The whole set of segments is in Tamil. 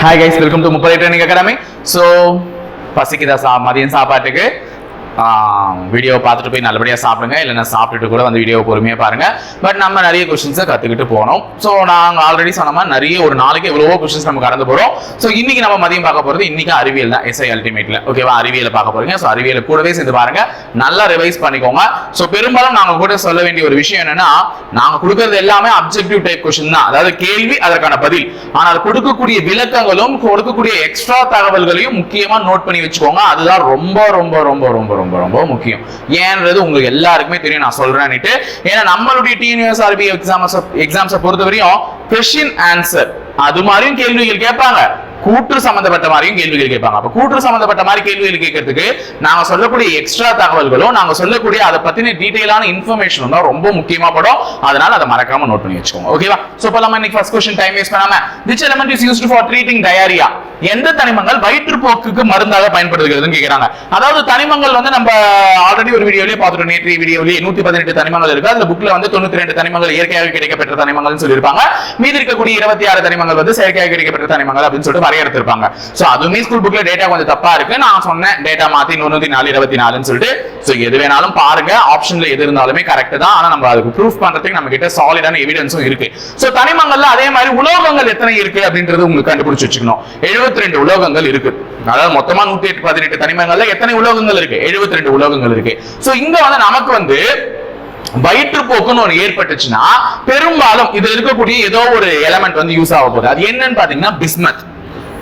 ஹாய் கைஸ் வெல்கம் டு முப்பது ட்ரைனிங் அகாடமி ஸோ பசிக்குதா சா மதியம் சாப்பாட்டுக்கு? வீடியோ பார்த்துட்டு போய் நல்லபடியாக சாப்பிடுங்க. இல்லைன்னா சாப்பிட்டுட்டு கூட வந்து வீடியோ பொறுமையாக பாருங்கள் பட் நம்ம நிறைய கொஷின்ஸை கற்றுக்கிட்டு போனோம். ஸோ நாங்கள் ஆல்ரெடி சொன்ன மாதிரி நிறைய ஒரு நாளைக்கு எவ்வளவோ கொஷின்ஸ் நம்ம கடந்து போகிறோம் ஸோ இன்னைக்கு நம்ம மதியம் பார்க்க போகிறது இன்னைக்கு அறிவியல் தான். எஸ்ஐ அல்டிமேட்டில் ஓகேவா அறிவியலை பார்க்க போகிறீங்க ஸோ அறிவியலை கூடவே சேர்ந்து பாருங்க. நல்லா ரிவைஸ் பண்ணிக்கோங்க. ஸோ பெரும்பாலும் நாங்கள் கூட சொல்ல வேண்டிய ஒரு விஷயம் என்னன்னா நாங்கள் கொடுக்கறது எல்லாமே அப்ஜெக்டிவ் டைப் கொஷின் தான். அதாவது கேள்வி அதற்கான பதில். ஆனால் கொடுக்கக்கூடிய விளக்கங்களும் கொடுக்கக்கூடிய எக்ஸ்ட்ரா தகவல்களையும் முக்கியமாக நோட் பண்ணி வச்சுக்கோங்க. அதுதான் ரொம்ப ரொம்ப ரொம்ப ரொம்ப ரொம்ப ரொம்ப முக்கியம். ஏன்றது உங்களுக்கு எல்லாருக்குமே தெரியும் நான் சொல்றேன்னுட்டு. ஏன்னா நம்மளுடைய டிஎன்யூஎஸ்ஆர்பி எக்ஸாம்ஸ் எக்ஸாம்ஸை பொறுத்தவரையும் கொஷின் ஆன்சர் அது மாதிரியும் கேள்விகள் கேட்பாங்க. கூற்று சம்பந்தப்பட்ட மாதிரியும் கேள்விகள் கேட்பாங்க. அப்ப கூற்று சம்பந்தப்பட்ட மாதிரி கேள்விகள் கேட்கறதுக்கு நாங்க சொல்லக்கூடிய எக்ஸ்ட்ரா தகவல்களும் நாங்க சொல்லக்கூடிய அதை பத்தின டீடைலான இன்ஃபர்மேஷன் தான் ரொம்ப முக்கியமா படும். அதனால அதை மறக்காம நோட் பண்ணி வச்சுக்கோங்க. ஓகேவா சோ இப்போ நம்ம இன்னைக்கு ஃபர்ஸ்ட் கொஸ்டின் டைம் வேஸ்ட் பண்ணாம which element is used for treating diarrhoea எந்த தனிமங்கள் வயிற்றுப்போக்குக்கு மருந்தாக பயன்படுத்துகிறதுன்னு கேட்கிறாங்க அதாவது தனிமங்கள் வந்து நம்ம ஆல்ரெடி ஒரு வீடியோலயே பார்த்துட்டோம். நேற்றைய வீடியோலயே நூத்தி பதினெட்டு தனிமங்கள் இருக்கு. அந்த புக்ல வந்து தொண்ணூத்தி ரெண்டு தனிமங்கள் இயற்கையாக கிடைக்கப்பெற்ற தனிமங்கள்னு சொல்லியிருப்பாங்க. மீதி இருக்கக்கூடிய இருபத்தி ஆறு தனிமங்கள் வந்து செயற்கையாக கிடைக்கப்பெற்ற தனிமங்கள் அப்படின்னு சொல்லிட்டு வரையறுத்திருப்பாங்க சோ அதுவுமே ஸ்கூல் புக்ல டேட்டா கொஞ்சம் தப்பா இருக்கு. நான் சொன்னேன் டேட்டா மாத்தி நூத்தி நாலு இருபத்தி நாலுன்னு சொல்லிட்டு. சோ எது வேணாலும் பாருங்க. ஆப்ஷன்ல எது இருந்தாலுமே கரெக்ட் தான். ஆனா நம்ம அதுக்கு ப்ரூஃப் பண்றதுக்கு நம்ம கிட்ட சாலிடான எவிடன்ஸும் இருக்கு. சோ தனிமங்கள்ல அதே மாதிரி உலோகங்கள் எத்தனை இருக்கு அப்படின்றது உங்களுக்கு கண்டுபிடிச்சு வச்சுக்கணும். 72 ரெண்டு உலோகங்கள் இருக்கு. அதாவது மொத்தமா நூத்தி எட்டு பதினெட்டு தனிமங்கள்ல எத்தனை உலோகங்கள் இருக்கு? 72 ரெண்டு உலோகங்கள் இருக்கு. சோ இங்க வந்து நமக்கு வந்து வயிற்றுப்போக்குன்னு ஒன்று ஏற்பட்டுச்சுன்னா பெரும்பாலும் இதுல இருக்கக்கூடிய ஏதோ ஒரு எலமெண்ட் வந்து யூஸ் ஆக போகுது. அது என்னன்னு பாத்தீங்கன்னா பிஸ்மத்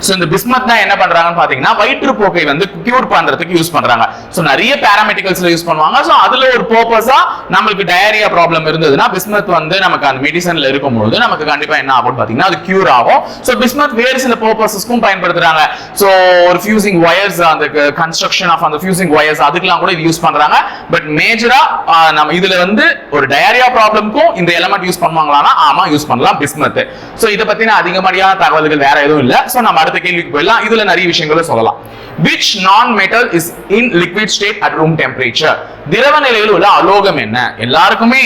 ஸோ இந்த பிஸ்மத் தான் என்ன பண்றாங்கன்னு பாத்தீங்கன்னா வயிற்றுப்போக்கை வந்து கியூர் பண்றதுக்கு யூஸ் பண்றாங்க. ஸோ நிறைய பேராமெடிக்கல்ஸ்ல யூஸ் பண்ணுவாங்க. ஸோ அதுல ஒரு பர்பஸா நம்மளுக்கு டயரியா ப்ராப்ளம் இருந்ததுன்னா பிஸ்மத் வந்து நமக்கு அந்த மெடிசன்ல இருக்கும்போது நமக்கு கண்டிப்பா என்ன ஆகும் பாத்தீங்கன்னா அது கியூர் ஆகும். ஸோ பிஸ்மத் வேறு சில பர்பஸஸ்க்கும் பயன்படுத்துறாங்க. ஸோ ஒரு ஃபியூசிங் ஒயர்ஸ் அந்த கன்ஸ்ட்ரக்ஷன் ஆஃப் அந்த ஃபியூசிங் ஒயர்ஸ் அதுக்கெல்லாம் கூட இது யூஸ் பண்றாங்க. பட் மேஜரா நம்ம இதுல வந்து ஒரு டயரியா ப்ராப்ளம்க்கும் இந்த எலமெண்ட் யூஸ் பண்ணுவாங்களான்னா ஆமா யூஸ் பண்ணலாம் பிஸ்மத் ஸோ இதை பத்தின அதிகப்படியான தகவல்கள் வேற எதுவும் இல்லை. ஸோ நம்ம அடுத்த கேள்விக்கு போயிடலாம். இதுல நிறைய விஷயங்களை சொல்லலாம். Which non metal is in liquid state at room temperature திரவ நிலையில் உள்ள அலோகம் என்ன? எல்லாருக்குமே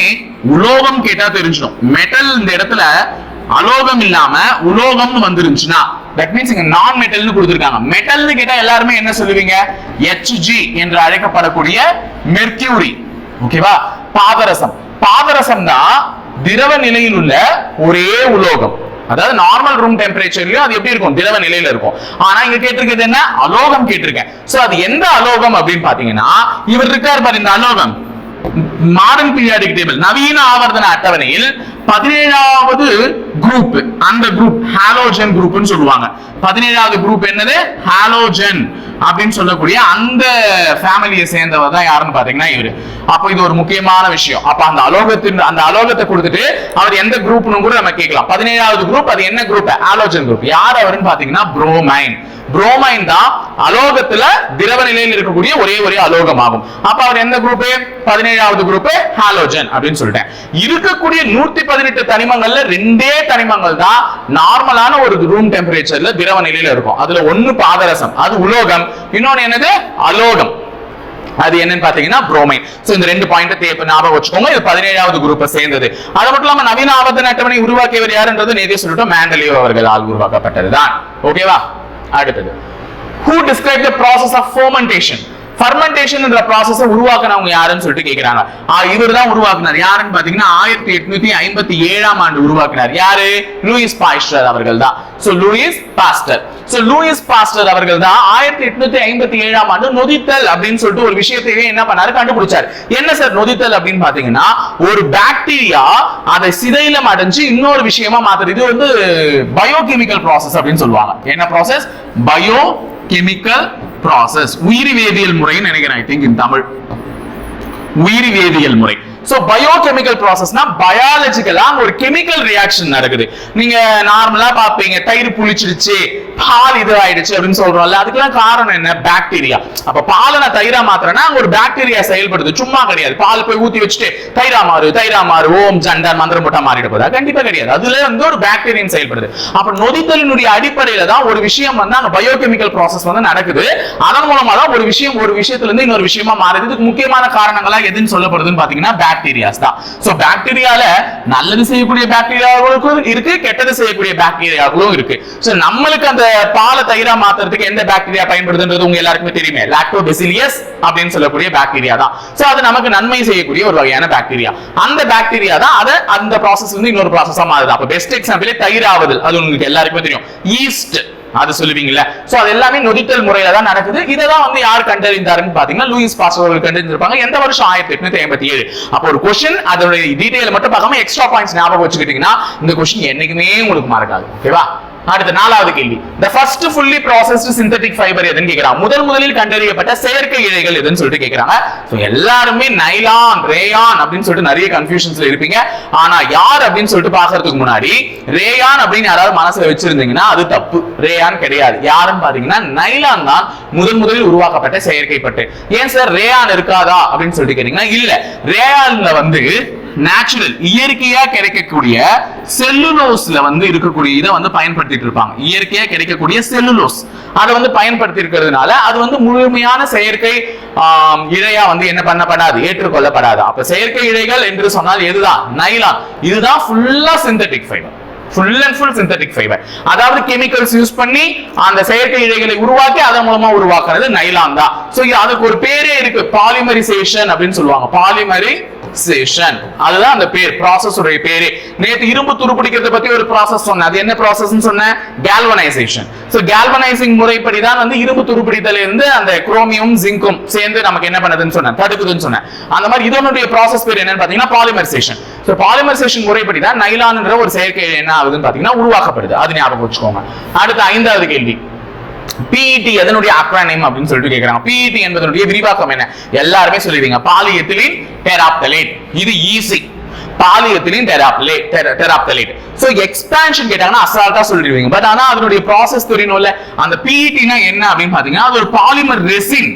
உலோகம் கேட்டா தெரிஞ்சிடும். மெட்டல் இந்த இடத்துல அலோகம் இல்லாம உலோகம்னு வந்துருந்துச்சுன்னா தட் மீன்ஸ் இங்க நான் மெட்டல்னு கொடுத்திருக்காங்க. மெட்டல்னு கேட்டா எல்லாருமே என்ன சொல்லுவீங்க? எச்ஜி என்று அழைக்கப்படக்கூடிய மெர்க்யூரி ஓகேவா பாதரசம் பாதரசம். தான் திரவ நிலையில் உள்ள ஒரே உலோகம். அதாவது நார்மல் ரூம் டெம்பரேச்சர்லயும் அது எப்படி இருக்கும்? திரவ நிலையில இருக்கும். ஆனா இங்க கேட்டிருக்கிறது என்ன? அலோகம் கேட்டிருக்கேன். சோ அது எந்த அலோகம் அப்படின்னு பாத்தீங்கன்னா இவர் இருக்கார் பாரு இந்த அலோகம். Modern periodic table. நவீன ஆவர்த்தன அட்டவணையில் பதினேழாவது குரூப் அந்த குரூப் ஹாலோஜன் குரூப்னு சொல்லுவாங்க. பதினேழாவது குரூப் என்னது? ஹாலோஜன் அப்படின்னு சொல்லக்கூடிய அந்த ஃபேமிலியை சேர்ந்தவர் தான் யாருன்னு பாத்தீங்கன்னா இவரு. அப்போ இது ஒரு முக்கியமான விஷயம். அப்ப அந்த அலோகத்தின் அந்த அலோகத்தை கொடுத்துட்டு அவர் எந்த குரூப்னு கூட நம்ம கேட்கலாம். பதினேழாவது குரூப் அது என்ன குரூப் ஹாலோஜன் குரூப் யார் அவருன்னு பாத்தீங்கன்னா புரோமைன் புரோமைன் தான் அலோகத்துல திரவ நிலையில் இருக்கக்கூடிய ஒரே ஒரே அலோகம் ஆகும் அப்ப அவர் எந்த குரூப் பதினேழாவது குரூப் ஹாலோஜன் அப்படின்னு சொல்லிட்டேன். இருக்கக்கூடிய நூத்தி பதினெட்டு தனிமங்கள்ல ரெண்டே தனிமங்கள் தான் நார்மலான ஒரு ரூம் டெம்பரேச்சர்ல திரவ நிலையில இருக்கும். அதுல ஒண்ணு பாதரசம் அது உலோகம் இன்னொன்னு என்னது? அலோகம். அது என்னன்னு பாத்தீங்கன்னா புரோமைன் சோ இந்த ரெண்டு பாயிண்ட் தேப்ப ஞாபகம் வச்சுக்கோங்க. இது பதினேழாவது குரூப்பை சேர்ந்தது. அது மட்டும் இல்லாம நவீன ஆவர்த்தன அட்டவணை உருவாக்கியவர் யாருன்றது நேதே சொல்லிட்டோம். மேண்டலியோ அவர்களால் உருவாக்கப்பட்டதுதான். ஓகேவா Who described the process of fermentation? Fermentation என்ற உருவாக்குனவங்க யாருன்னு சொல்லிட்டு கேக்குறாங்க. இவர் தான் உருவாக்குனார். யாருன்னு பாத்தீங்கன்னா ஆயிரத்தி எட்நூத்தி ஐம்பத்தி ஏழாம் ஆண்டு உருவாக்குனார். யாரு? லூயிஸ் பாஸ்டர் அவர்கள் தான். So Louis Pasteur. So Louis Pasteur அவர்கள் தான் ஆயிரத்தி எட்நூத்தி ஐம்பத்தி ஏழாம் ஆண்டு நொதித்தல் அப்படின்னு சொல்லிட்டு ஒரு விஷயத்தையே என்ன பண்ணாரு? கண்டுபிடிச்சாரு. என்ன சார் நொதித்தல் அப்படின்னு பாத்தீங்கன்னா ஒரு பாக்டீரியா அதை சிதையில அடைஞ்சு இன்னொரு விஷயமா மாத்துறது. இது வந்து பயோகெமிக்கல் ப்ராசஸ் அப்படின்னு சொல்லுவாங்க. என்ன ப்ராசஸ் பயோ கெமிக்கல் ப்ராசஸ் உயிரி வேதியியல் முறைன்னு நினைக்கிறேன் ஐ திங்க் இன் தமிழ் உயிரி வேதியியல் முறை. சோ பயோகெமிக்கல் ப்ராசஸ்னா பயாலஜிக்கலா ஒரு கெமிக்கல் ரியாக்ஷன் நடக்குது. நீங்க நார்மலா பாப்பீங்க தயிர் புளிச்சிருச்சு பால் இது ஆயிடுச்சு அப்படின்னு சொல்றோம்ல அதுக்கெல்லாம் காரணம் என்ன? பாக்டீரியா அப்ப பாலை நான் தயிரா மாத்திரனா அங்க ஒரு பாக்டீரியா செயல்படுது. சும்மா கிடையாது. பால் போய் ஊத்தி வச்சுட்டு தயிரா மாறு தயிரா மாறு ஓம் ஜண்டர் மந்திரம் போட்டா மாறிட போதா? கண்டிப்பா கிடையாது. அதுல வந்து ஒரு பாக்டீரியன் செயல்படுது. அப்ப நொதித்தலினுடைய அடிப்படையில தான் ஒரு விஷயம் வந்து அங்க பயோகெமிக்கல் ப்ராசஸ் வந்து நடக்குது. அதன் மூலமா தான் ஒரு விஷயம் ஒரு விஷயத்துல இருந்து இன்னொரு விஷயமா மாறுது. இதுக்கு முக்கியமான காரணங்களா எதுன்னு சொல்லப்படுதுன்னு பாத்தீங்கன்னா பாக்டீரியாஸ் தான். சோ பாக்டீரியால நல்லது செய்யக்கூடிய பாக்டீரியாவுக்கும் இருக்கு கெட்டது செய்யக்கூடிய பாக்டீரியாக்களும் இருக்கு. சோ நம்மளுக்கு அந்த பாலை தயிரா மாத்துறதுக்கு எந்த பாக்டீரியா பயன்படுதுன்றது உங்க எல்லாருக்குமே தெரியுமே. லாக்டோபெசிலியஸ் அப்படின்னு சொல்லக்கூடிய பாக்டீரியா தான். சோ அது நமக்கு நன்மை செய்யக்கூடிய ஒரு வகையான பாக்டீரியா அந்த பாக்டீரியா தான் அதை அந்த ப்ராசஸ் வந்து இன்னொரு ப்ராசஸா மாறுது. அப்ப பெஸ்ட் எக்ஸாம்பிளே தயிராவது அது உங்களுக்கு எல்லாருக்குமே தெரியும். ஈஸ்ட் அது சொல்லுவீங்கல்ல. சோ அது எல்லாமே நொதித்தல் முறையில தான் நடக்குது. இதெல்லாம் வந்து யார் கண்டறிந்தாருன்னு பாத்தீங்கன்னா லூயிஸ் பாஸ்டர் அவர்கள் கண்டறிந்திருப்பாங்க. எந்த வருஷம் ஆயிரத்தி எட்நூத்தி ஐம்பத்தி ஏழு? அப்போ ஒரு கொஸ்டின் அதோட டீடைல் மட்டும் பார்க்காம எக்ஸ்ட்ரா பாயிண்ட்ஸ் ஞாபகம் வச்சுக்கிட்டீங்கன்னா இந்த கொஸ்டின் என்னைக்குமே உங்களுக்கு மறக்காது ஓகேவா அடுத்த நாலாவது கேள்வி. The first fully processed synthetic fibre எதுன்னு கேக்குறாங்க. முதல் முதலில் கண்டறியப்பட்ட செயற்கை இழைகள் எதுன்னு சொல்லிட்டு கேக்குறாங்க. ஸோ எல்லாருமே நைலான் ரேயான் அப்படின்னு சொல்லிட்டு நிறைய கன்ஃபியூஷன்ஸ்ல இருப்பீங்க. ஆனா யார் அப்படின்னு சொல்லிட்டு பாக்குறதுக்கு முன்னாடி ரேயான் அப்படின்னு யாராவது மனசுல வச்சிருந்தீங்கன்னா அது தப்பு. ரேயான் கிடையாது. யாருன்னு பாத்தீங்கன்னா நைலான் தான் முதன் முதலில் உருவாக்கப்பட்ட செயற்கை பட்டு. ஏன் சார் ரேயான் இருக்காதா அப்படின்னு சொல்லிட்டு கேட்டீங்கன்னா இல்ல. ரேயான்ல வந்து நேச்சுரல் இயற்கையா கிடைக்கக்கூடிய செல்லுலோஸ்ல வந்து இருக்கக்கூடிய இதை வந்து பயன்படுத்திட்டு இருப்பாங்க. இயற்கையா கிடைக்கக்கூடிய செல்லுலோஸ் அதை வந்து பயன்படுத்தி இருக்கிறதுனால அது வந்து முழுமையான செயற்கை இழையா வந்து என்ன பண்ணப்படாது ஏற்றுக்கொள்ளப்படாது. அப்ப செயற்கை இழைகள் என்று சொன்னால் எதுதான்? நைலான் இதுதான் ஃபுல்லா synthetic fibre full and full synthetic fibre அதாவது கெமிக்கல்ஸ் யூஸ் பண்ணி அந்த செயற்கை இழைகளை உருவாக்கி அதன் மூலமா உருவாக்குறது நைலான் தான். ஸோ அதுக்கு ஒரு பேரே இருக்கு. பாலிமரிசேஷன் அப்படின்னு சொல்லுவாங்க. பாலிமரி பாலிமரைசேஷன் அதுதான் அந்த பேர் ப்ராசஸ் உடைய பேரு. நேத்து இரும்பு துருப்பிடிக்கிறத பத்தி ஒரு ப்ராசஸ் சொன்னேன். அது என்ன ப்ராசஸ் சொன்னேன்? கேல்வனைசேஷன் ஸோ கேல்வனைசிங் முறைப்படி தான் வந்து இரும்பு துருப்பிடித்தல இருந்து அந்த குரோமியம் ஜிங்கும் சேர்ந்து நமக்கு என்ன பண்ணுதுன்னு சொன்னேன். தடுக்குதுன்னு சொன்னேன். அந்த மாதிரி இதனுடைய ப்ராசஸ் பேர் என்னன்னு பாத்தீங்கன்னா பாலிமரைசேஷன் ஸோ பாலிமரைசேஷன் முறைப்படி தான் நைலான்ன்ற ஒரு செயற்கை என்ன ஆகுதுன்னு பாத்தீங்கன்னா உருவாக்கப்படுது. அது ஞாபகம் வச்சுக்கோங்க. அடுத்த ஐந்தாவது கேள்வி. பிஇடி எதனுடைய அக்ரானிம் அப்படின்னு சொல்லிட்டு கேக்குறாங்க. பிஇடி என்பதனுடைய விரிவாக்கம் என்ன? எல்லாருமே சொல்லிடுவீங்க. பாலியத்திலின் டெராப்தலேட் இது easy polyethylene terephthalate terephthalate so expansion கேட்டாங்கன்னா அசால்ட்டா சொல்லிடுவீங்க. பட் ஆனா அதனுடைய ப்ராசஸ் தெரியணும்ல அந்த பிஇடினா என்ன அப்படின்னு பாத்தீங்கன்னா அது ஒரு பாலிமர் ரெசின்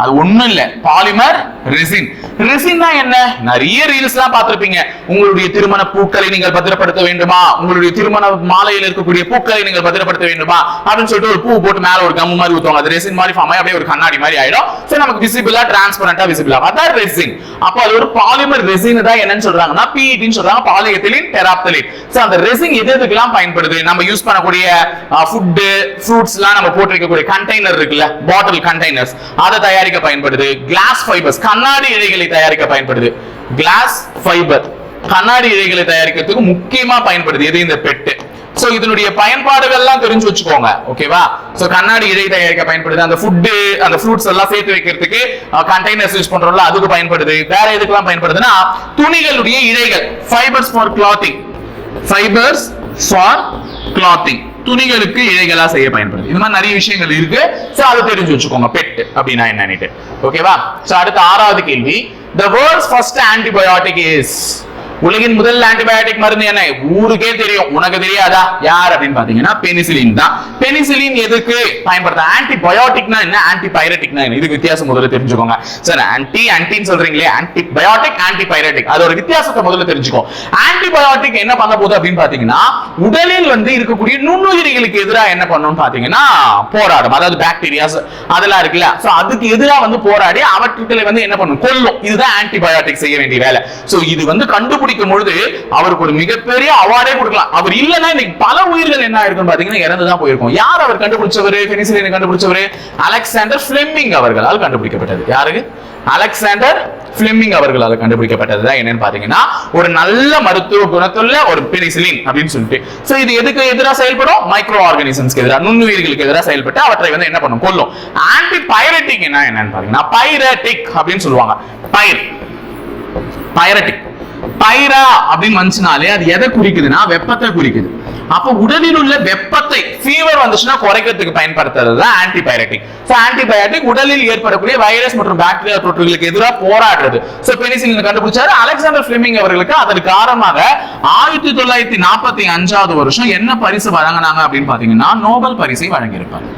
அது ஒண்ணும் இல்ல. பாலிமர் ரெசின் ரெசின் தான் என்ன? நிறைய ரீல்ஸ் எல்லாம் பார்த்திருப்பீங்க. உங்களுடைய திருமண பூக்களை நீங்கள் பத்திரப்படுத்த வேண்டுமா? உங்களுடைய திருமண மாலையில் இருக்கக்கூடிய பூக்களை நீங்கள் பத்திரப்படுத்த வேண்டுமா? அப்படின்னு சொல்லிட்டு ஒரு பூ போட்டு மேல ஒரு கம்மு மாதிரி ஊத்துவாங்க. அது ரெசின் மாதிரி ஃபார்ம் ஆகி அப்படியே ஒரு கண்ணாடி மாதிரி ஆயிடும். சோ நமக்கு விசிபிளா டிரான்ஸ்பரண்டா விசிபிளா அதான் ரெசின் அப்போ அது ஒரு பாலிமர் ரெசின் தான் என்னன்னு சொல்றாங்கன்னா பிஇடின்னு சொல்றாங்க. பாலியத்திலின் டெராப்தலின் சோ அந்த ரெசின் எது எதுக்கெல்லாம் பயன்படுது? நம்ம யூஸ் பண்ணக்கூடிய ஃபுட்டு ஃப்ரூட்ஸ் எல்லாம் நம்ம போட்டு வைக்கக்கூடிய கண்டெய்னர் இருக்குல்ல பாட்டில் கண்டெய்னர்ஸ் அதை தயார் தயாரிக்க பயன்படுது. கிளாஸ் ஃபைபர்ஸ் கண்ணாடி இழைகளை தயாரிக்க பயன்படுது. கிளாஸ் ஃபைபர் கண்ணாடி இழைகளை தயாரிக்கிறதுக்கு முக்கியமா பயன்படுது. எது இந்த பெட்டு. சோ இதனுடைய பயன்பாடுகள் எல்லாம் தெரிஞ்சு வச்சுக்கோங்க. ஓகேவா சோ கண்ணாடி இழை தயாரிக்க பயன்படுது. அந்த ஃபுட்டு அந்த ஃப்ரூட்ஸ் எல்லாம் சேர்த்து வைக்கிறதுக்கு கண்டெய்னர்ஸ் யூஸ் பண்றோம்ல அதுக்கு பயன்படுது. வேற எதுக்கெல்லாம் பயன்படுதுன்னா துணிகளுடைய இழைகள். Fibres for clothing fibres for clothing துணிகளுக்கு இழைகளா செய்ய பயன்படுது. இது மாதிரி நிறைய விஷயங்கள் இருக்கு. சோ அதை தெரிஞ்சு வச்சுக்கோங்க. பெட் அப்படின்னா என்னன்னுட்டு ஓகேவா சோ அடுத்த ஆறாவது கேள்வி. The world's first antibiotic is உலகின் முதல் ஆன்டிபயோட்டிக் மருந்து என்ன? ஊருக்கே தெரியும். உனக்கு தெரியாதா? யார் அப்படின்னு பாத்தீங்கன்னா பெனிசிலின் தான். பெனிசிலின் எதுக்கு பயன்படுத்த? ஆன்டிபயோட்டிக்னா என்ன? ஆன்டிபைரட்டிக்னா என்ன? இதுக்கு வித்தியாசம் முதல்ல தெரிஞ்சுக்கோங்க. சார் ஆன்டி ஆன்டின்னு சொல்றீங்களே ஆன்டிபயோட்டிக் ஆன்டிபைரட்டிக் அதோட வித்தியாசத்தை முதல்ல தெரிஞ்சுக்கோ. ஆன்டிபயோட்டிக் என்ன பண்ண போகுது அப்படின்னு பாத்தீங்கன்னா உடலில் வந்து இருக்கக்கூடிய நுண்ணுயிரிகளுக்கு எதிராக என்ன பண்ணும் பாத்தீங்கன்னா போராடும். அதாவது பாக்டீரியாஸ் அதெல்லாம் இருக்குல்ல. சோ அதுக்கு எதிராக வந்து போராடி அவற்றுக்களை வந்து என்ன பண்ணும்? கொல்லும். இதுதான் ஆன்டிபயோட்டிக் செய்ய வேண்டிய வேலை. சோ இது வந்து கண்டுபிடி கண்டுபிடிக்கும் பொழுது அவருக்கு ஒரு மிகப்பெரிய அவார்டே கொடுக்கலாம். அவர் இல்லைன்னா இன்னைக்கு பல உயிர்கள் என்ன ஆயிருக்கும் பாத்தீங்கன்னா இறந்து தான் போயிருக்கும். யார் அவர் கண்டுபிடிச்சவர்? பெனிசிலினை கண்டுபிடிச்சவர்? அலெக்சாண்டர் பிளெமிங் அவர்களால் கண்டுபிடிக்கப்பட்டது. யாருக்கு? அலெக்சாண்டர் பிளெமிங் அவர்களால் கண்டுபிடிக்கப்பட்டது தான் என்னன்னு பாத்தீங்கன்னா ஒரு நல்ல மருத்துவ குணத்துள்ள ஒரு பெனிசிலின் அப்படின்னு சொல்லிட்டு. சோ இது எதுக்கு எதிராக செயல்படும்? மைக்ரோ ஆர்கானிசம்ஸ்க்கு எதிராக நுண்ணுயிர்களுக்கு எதிராக செயல்பட்டு அவற்றை வந்து என்ன பண்ணும்? கொல்லும். ஆன்டி பைரட்டிக் என்ன என்னன்னு பாத்தீங்கன்னா பைரட்டிக் அப்படின்னு சொல்லுவாங்க. பைர் பைரட்டிக் பைரா அப்படின்னு வந்துச்சுனாலே அது எதை குறிக்குதுன்னா வெப்பத்தை குறிக்குது. அப்ப உடலில் உள்ள வெப்பத்தை ஃபீவர் வந்துச்சுன்னா குறைக்கிறதுக்கு பயன்படுத்துறது தான் ஆன்டிபயோட்டிக் ஸோ ஆன்டிபயோட்டிக் உடலில் ஏற்படக்கூடிய வைரஸ் மற்றும் பாக்டீரியா தொற்றுகளுக்கு எதிராக போராடுறது. ஸோ பெனிசிலின் கண்டுபிடிச்சாரு. அலெக்சாண்டர் பிளெமிங் அவர்களுக்கு அதன் காரணமாக ஆயிரத்தி தொள்ளாயிரத்தி நாற்பத்தி அஞ்சாவது வருஷம் என்ன பரிசு வழங்கினாங்க அப்படின்னு பாத்தீங்கன்னா நோபல் பரிசை வழங்கியிருப்பாங்க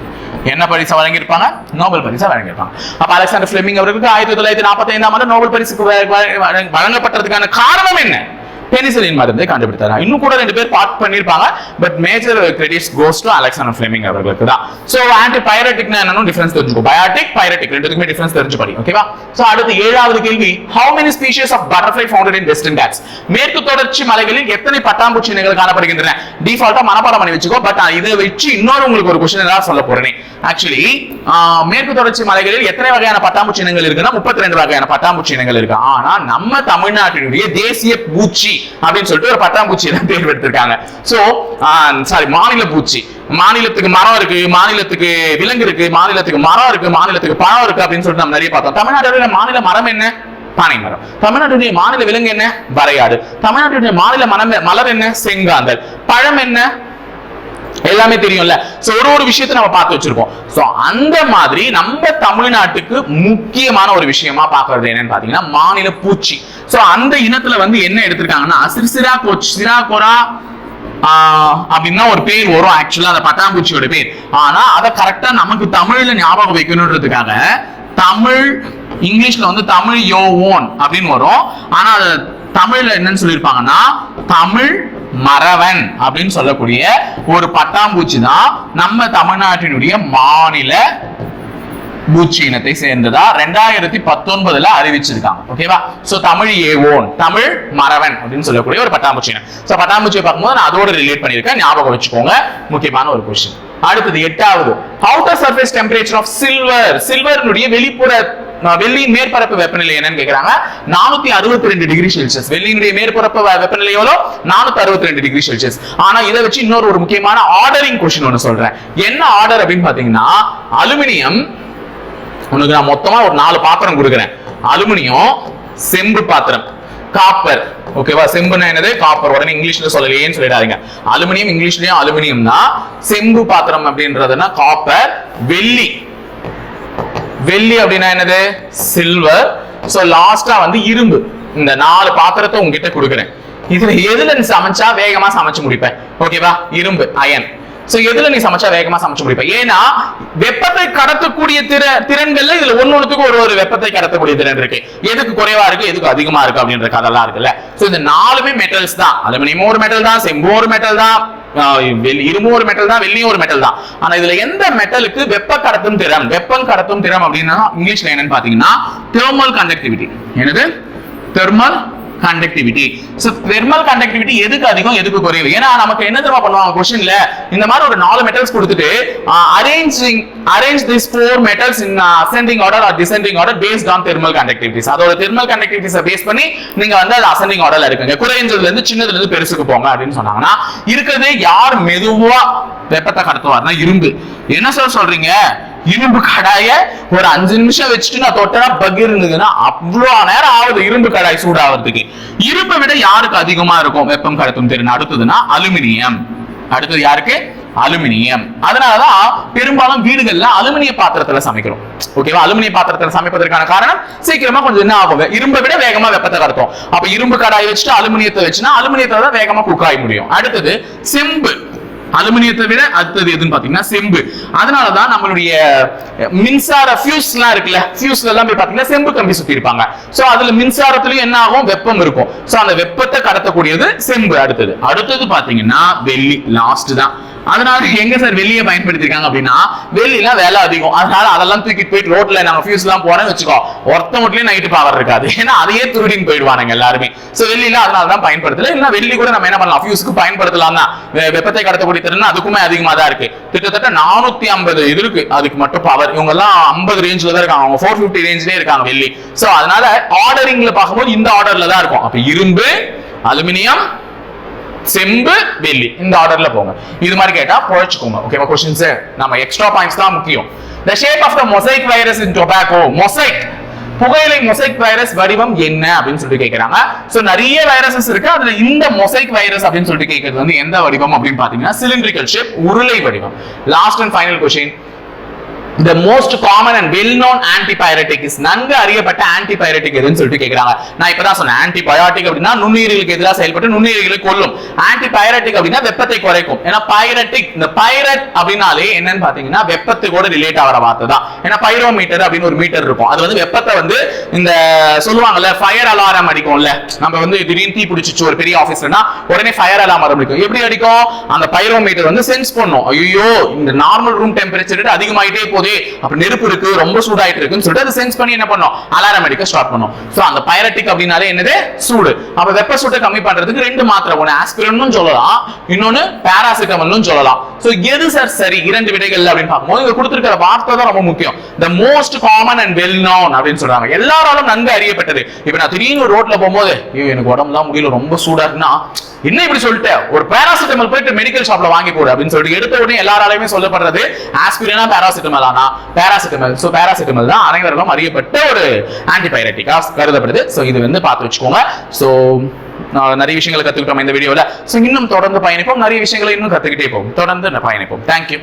என்ன பரிசு வழங்கியிருப்பாங்க? நோபல் பரிசு வழங்கியிருப்பாங்க. அப்ப அலெக்சாண்டர் பிளெமிங் அவர்களுக்கு ஆயிரத்தி தொள்ளாயிரத்தி நாற்பத்தி ஐந்தாம் ஆண்டு நோபல் பரிசு வழங்கப்பட்டதுக்கான காரணம் என்ன? பெனிசிலின் மருந்தை கண்டுபிடித்தார்? இன்னும் கூட ரெண்டு பேர் பார்ட் பண்ணிருப்பாங்க but major credits goes to Alexander Fleming அவர்களுக்கு தான். சோ ஆன்டி பைரட்டிக்னா என்னன்னு டிஃபரன்ஸ் தெரிஞ்சுக்கோ. பயோட்டிக் பைரட்டிக் ரெண்டுக்குமே டிஃபரன்ஸ் தெரிஞ்சு படி ஓகேவா சோ அடுத்து ஏழாவது கேள்வி. How many species of butterfly founded in western ghats? மேற்கு தொடர்ச்சி மலைகளில் எத்தனை பட்டாம்பூச்சி இனங்கள் காணப்படுகின்றன? டிஃபால்ட்டா மனப்பாடம் பண்ணி வச்சுக்கோ. பட் இதை வச்சு இன்னொரு உங்களுக்கு ஒரு கொஸ்டின் தான் சொல்ல போறேன். ஆக்சுவலி மேற்கு தொடர்ச்சி மலைகளில் எத்தனை வகையான பட்டாம்பூச்சி இனங்கள் இருக்குன்னா முப்பத்தி ரெண்டு வகையான பட்டாம்பூச்சி இனங்கள் இருக்கு. ஆனா நம்ம தமிழ்நாட்டினுடைய தேசிய பூச்சி அப்படின்னு சொல்லிட்டு ஒரு பட்டாம்பூச்சி தான் தேர்வு எடுத்திருக்காங்க சாரி மாநில பூச்சி. மாநிலத்துக்கு மரம் இருக்கு மாநிலத்துக்கு விலங்கு இருக்கு மாநிலத்துக்கு மரம் இருக்கு மாநிலத்துக்கு பழம் இருக்கு அப்படின்னு சொல்லிட்டு நம்ம நிறைய பார்த்தோம். தமிழ்நாடு மாநில மரம் என்ன? பானை மரம். தமிழ்நாட்டுடைய மாநில விலங்கு என்ன? வரையாடு. தமிழ்நாட்டுடைய மாநில மனம் மலர் என்ன? செங்காந்தல். பழம் என்ன? எல்லாமே தெரியும்ல. சோ ஒரு ஒரு விஷயத்தை நம்ம பார்த்து வச்சிருக்கோம் சோ அந்த மாதிரி நம்ம தமிழ்நாட்டுக்கு முக்கியமான ஒரு விஷயமா பாக்குறது என்னன்னு பாத்தீங்கன்னா மாநில பூச்சி. சோ அந்த இனத்துல வந்து என்ன எடுத்திருக்காங்கன்னா சிறுசிரா கோச் சிரா கொரா அப்படின்னா ஒரு பேர் வரும். ஆக்சுவலா அந்த பட்டாம்பூச்சியோட பேர். ஆனா அதை கரெக்டா நமக்கு தமிழ்ல ஞாபகம் வைக்கணுன்றதுக்காக தமிழ் இங்கிலீஷ்ல வந்து தமிழ் யோ ஓன் அப்படின்னு வரும். ஆனா அது தமிழ்ல என்னன்னு சொல்லியிருப்பாங்கன்னா தமிழ் மறவன் அப்படின்னு சொல்லக்கூடிய ஒரு பட்டாம்பூச்சி தான் நம்ம தமிழ்நாட்டினுடைய மாநில பூச்சி இனத்தை சேர்ந்ததா ரெண்டாயிரத்தி பத்தொன்பதுல அறிவிச்சிருக்காங்க. ஓகேவா சோ தமிழ் ஏவோன் தமிழ் மறவன் அப்படின்னு சொல்லக்கூடிய ஒரு பட்டாம்பூச்சி இனம். சோ பட்டாம்பூச்சியை பார்க்கும்போது நான் அதோட ரிலேட் பண்ணியிருக்கேன். ஞாபகம் வச்சுக்கோங்க. முக்கியமான ஒரு கொஸ்டின் அடுத்தது எட்டாவது. Outer surface temperature of silver சில்வர்னுடைய வெளிப்புற வெள்ளியின் மேற்பரப்பு வெப்பநிலை என்னன்னு கேக்குறாங்க? நானூத்தி அறுபத்தி ரெண்டு டிகிரி செல்சியஸ் வெள்ளியினுடைய மேற்பரப்பு வெப்பநிலை எவ்வளோ? நானூத்தி அறுபத்தி ரெண்டு டிகிரி செல்சியஸ் ஆனா இதை வச்சு இன்னொரு ஒரு முக்கியமான ஆர்டரிங் கொஸ்டின் ஒன்னு சொல்றேன். என்ன ஆர்டர் அப்படின்னு பாத்தீங்கன்னா அலுமினியம் உனக்கு நான் மொத்தமா ஒரு நாலு பாத்திரம் கொடுக்குறேன். அலுமினியம் செம்பு பாத்திரம் காப்பர் ஓகேவா செம்புனா என்னது? காப்பர் உடனே இங்கிலீஷ்ல சொல்லலையேன்னு சொல்லிடாதீங்க. அலுமினியம் இங்கிலீஷ்லயும் அலுமினியம் தான் செம்பு பாத்திரம் அப்படின்றதுன்னா காப்பர் வெள்ளி. வெள்ளி அப்படின்னா என்னது? சில்வர் ஸோ லாஸ்டா வந்து இரும்பு. இந்த நாலு பாத்திரத்தை உங்ககிட்ட கொடுக்குறேன். இதுல எதுல சமைச்சா வேகமா சமைச்சு முடிப்பேன்? ஓகேவா இரும்பு அயன் சோ எதுல நீ சமைச்சா வேகமா சமைச்சு முடிப்ப? ஏன்னா வெப்பத்தை கடத்தக்கூடிய திற திறன்கள்ல இதுல ஒன்னொன்னுக்கு ஒரு ஒரு வெப்பத்தை கடத்தக்கூடிய திறன் இருக்கு. எதுக்கு குறைவா இருக்கு எதுக்கு அதிகமா இருக்கு அப்படின்ற கதெல்லாம் இருக்குல்ல? சோ இந்த நாலுமே மெட்டல்ஸ் தான். அலுமினியம் ஒரு மெட்டல் தான் செம்பு ஒரு மெட்டல் தான் ஆஹ் இரும்பு ஒரு மெட்டல் தான் வெள்ளியும் ஒரு மெட்டல் தான். ஆனா இதுல எந்த மெட்டலுக்கு வெப்ப கடத்தும் திறம் வெப்பம் கடத்தும் திறம் அப்படின்னா இங்கிலீஷ்ல என்னன்னு பாத்தீங்கன்னா தெர்மல் கண்டக்டிவிட்டி என்னது? Thermal conductivity so thermal conductivity எதுக்கு அதிகம் எதுக்கு குறைவு? ஏன்னா நமக்கு என்ன தெரியுமா பண்ணுவாங்க கொஸ்டின்ல இந்த மாதிரி ஒரு நாலு மெட்டல்ஸ் கொடுத்துட்டு arranging arrange this four metals in ascending order or descending order based on thermal conductivities அதோட தெர்மல் கண்டக்டிவிட்டிஸை பேஸ் பண்ணி நீங்க வந்து அது அசெண்டிங் ஆர்டர்ல இருக்குங்க. குறைஞ்சதுல இருந்து சின்னதுல இருந்து பெருசுக்கு போங்க அப்படின்னு சொன்னாங்கன்னா இருக்கிறதே யார் மெதுவா வெப்பத்தை கடத்துவார்னா இரும்பு. என்ன சார் சொல்றீங்க? இரும்பு கடாய ஒரு அஞ்சு நிமிஷம் வச்சுட்டு நான் தொட்டனா பகிர் இருந்ததுன்னா நேரம் ஆகுது இரும்பு கடாய் சூடாகிறதுக்கு இரும்பை விட யாருக்கு அதிகமா இருக்கும் வெப்பம் கடத்தும் திறன்? அடுத்ததுன்னா அலுமினியம். அடுத்தது யாருக்கு? அலுமினியம். அதனாலதான் பெரும்பாலும் வீடுகள்ல அலுமினிய பாத்திரத்துல சமைக்கிறோம். ஓகேவா அலுமினிய பாத்திரத்துல சமைப்பதற்கான காரணம் சீக்கிரமா கொஞ்சம் என்ன ஆகும் இரும்பை விட வேகமா வெப்பத்தை கடத்தும். அப்ப இரும்பு கடாய் வச்சுட்டு அலுமினியத்தை வச்சுன்னா அலுமினியத்தை தான் வேகமா குக் ஆகி முடியும். அடுத்தது செம்பு. அலுமினியத்தை விட அடுத்தது எதுன்னு பாத்தீங்கன்னா செம்பு. அதனாலதான் நம்மளுடைய மின்சார ஃபியூஸ் எல்லாம் இருக்குல்ல ஃபியூஸ்ல எல்லாம் போய் பாத்தீங்கன்னா செம்பு கம்பி சுத்தி இருப்பாங்க. சோ அதுல மின்சாரத்துலயும் என்ன ஆகும்? வெப்பம் இருக்கும். சோ அந்த வெப்பத்தை கடத்தக்கூடியது செம்பு அடுத்தது. அடுத்தது பாத்தீங்கன்னா வெள்ளி லாஸ்ட் தான். அதனால எங்க சார் வெளியே பயன்படுத்திருக்காங்க அப்படின்னா வெள்ளிலாம் வேலை அதிகம். அதனால அதெல்லாம் தூக்கிட்டு போயிட்டு ரோட்ல நாங்க ஃபியூஸ் எல்லாம் போறேன்னு வச்சுக்கோ ஒருத்த மட்டும் நைட்டு பவர் இருக்காது. ஏன்னா அதையே திருடின்னு போயிடுவானுங்க எல்லாருமே. சோ வெளியில அதனால தான் பயன்படுத்தல. இல்ல வெள்ளி கூட நம்ம என்ன பண்ணலாம்? ஃபியூஸ்க்கு பயன்படுத்தலாம் தான். வெப்பத்தை கடத்தக்கூடிய திறன் அதுக்குமே அதிகமா தான் இருக்கு. கிட்டத்தட்ட நானூத்தி ஐம்பது இது இருக்கு அதுக்கு மட்டும் பவர் இவங்க எல்லாம் ஐம்பது ரேஞ்ச்ல தான் இருக்காங்க. அவங்க ஃபோர் பிப்டி ரேஞ்ச்லயே இருக்காங்க வெள்ளி சோ அதனால ஆர்டரிங்ல பார்க்கும்போது இந்த ஆர்டர்ல தான் இருக்கும். அப்ப இரும்பு அலுமினியம் செம்பு வெள்ளி இந்த ஆர்டர்ல போங்க. இது மாதிரி கேட்டா புழைச்சுக்கோங்க. ஓகேவா கொஸ்டின்ஸ் நம்ம எக்ஸ்ட்ரா பாயிண்ட்ஸ் தான் முக்கியம். The shape of the mosaic virus in tobacco mosaic புகையிலை மொசைக் வைரஸ் வடிவம் என்ன அப்படின்னு சொல்லிட்டு கேட்கறாங்க சோ நிறைய வைரஸஸ் இருக்கு. அதுல இந்த மொசைக் வைரஸ் அப்படின்னு சொல்லிட்டு கேட்கறது வந்து எந்த வடிவம் அப்படின்னு பாத்தீங்கன்னா சிலிண்ட்ரிக்கல் ஷேப் உருளை வடிவம். Last and final question the most common and well known antibiotic is நன்கு அறியப்பட்ட ஆன்டிபயோட்டிக் எதுன்னு சொல்லிட்டு கேட்கறாங்க நான் இப்பதான் சொன்னேன் ஆன்டிபயோட்டிக் அப்படின்னா நுண்ணுயிர்களுக்கு எதிராக செயல்பட்டு நுண்ணுயிர்களை கொல்லும். ஆன்டிபயோட்டிக் அப்படின்னா வெப்பத்தை குறைக்கும். ஏன்னா பைரட்டிக் இந்த பைரட் அப்படின்னாலே என்னன்னு பாத்தீங்கன்னா வெப்பத்துக்கூட ரிலேட் ஆகிற வார்த்தை தான். ஏன்னா பைரோமீட்டர் அப்படின்னு ஒரு மீட்டர் இருக்கும். அது வந்து வெப்பத்தை வந்து இந்த சொல்லுவாங்கல்ல ஃபயர் அலாரம் அடிக்கும்ல. நம்ம வந்து திடீர்னு தீ பிடிச்சிச்சு ஒரு பெரிய ஆபீஸ்லனா உடனே ஃபயர் அலாரம் அடிக்கும் எப்படி அடிக்கும்? அந்த பைரோமீட்டர் வந்து சென்ஸ் பண்ணும். ஐயோ இந்த நார்மல் ரூம் டெம்பரேச்சர் அதிகமாயிட்டே போதே அப்ப நெருப்பு இருக்கு ரொம்ப சூடாயிட்டு இருக்குன்னு சொல்லிட்டு அதை சென்ஸ் பண்ணி என்ன பண்ணும் அலாரம் அடிக்க ஸ்டார்ட் பண்ணும் சோ அந்த பைரட்டிக் அப்படின்னாலே என்னது? சூடு. அப்ப வெப்ப சூட்டை கம்மி பண்றதுக்கு ரெண்டு மாத்திரை. ஒன்று ஆஸ்பிரினும் சொல்லலாம். இன்னொன்னு பேராசிட்டமல்னு சொல்லலாம். சோ எது சார் சரி? இரண்டு விடைகள் அப்படின்னு பார்க்கும்போது இங்க கொடுத்துருக்கிற வார்த்தை தான் ரொம்ப முக்கியம். The most common and well known அப்படின்னு சொல்றாங்க. எல்லாராலும் நன்கு அறியப்பட்டது. இப்ப நான் திடீர்னு ரோட்ல போகும்போது ஐயோ எனக்கு உடம்புலாம் முடியல ரொம்ப சூடா இருக்குன்னா என்ன இப்படி சொல்லிட்டு ஒரு பேராசிட்டமல் போயிட்டு மெடிக்கல் ஷாப்ல வாங்கி போடு அப்படின்னு சொல்லிட்டு எடுத்த உடனே எல்லாராலையுமே சொல்லப்படுறது ஆஸ்பிரினா பேராசிட்டமல் ஆனா பேராசிட்டமல் சோ பேராசிட்டமல் தான் அனைவரும் அறியப்பட்ட ஒரு ஆன்டிபயோட்டிக்காக கருதப்படுது. ஸோ இது வந்து பார்த்து வச்சுக்கோங்க. சோ நிறைய விஷயங்களை கத்துக்கிட்டோம் இந்த வீடியோவில் சோ இன்னும் தொடர்ந்து பயணிப்போம். நிறைய விஷயங்களை இன்னும் கத்துக்கிட்டே போவோம். தொடர்ந்து பயணிப்போம். தேங்க்யூ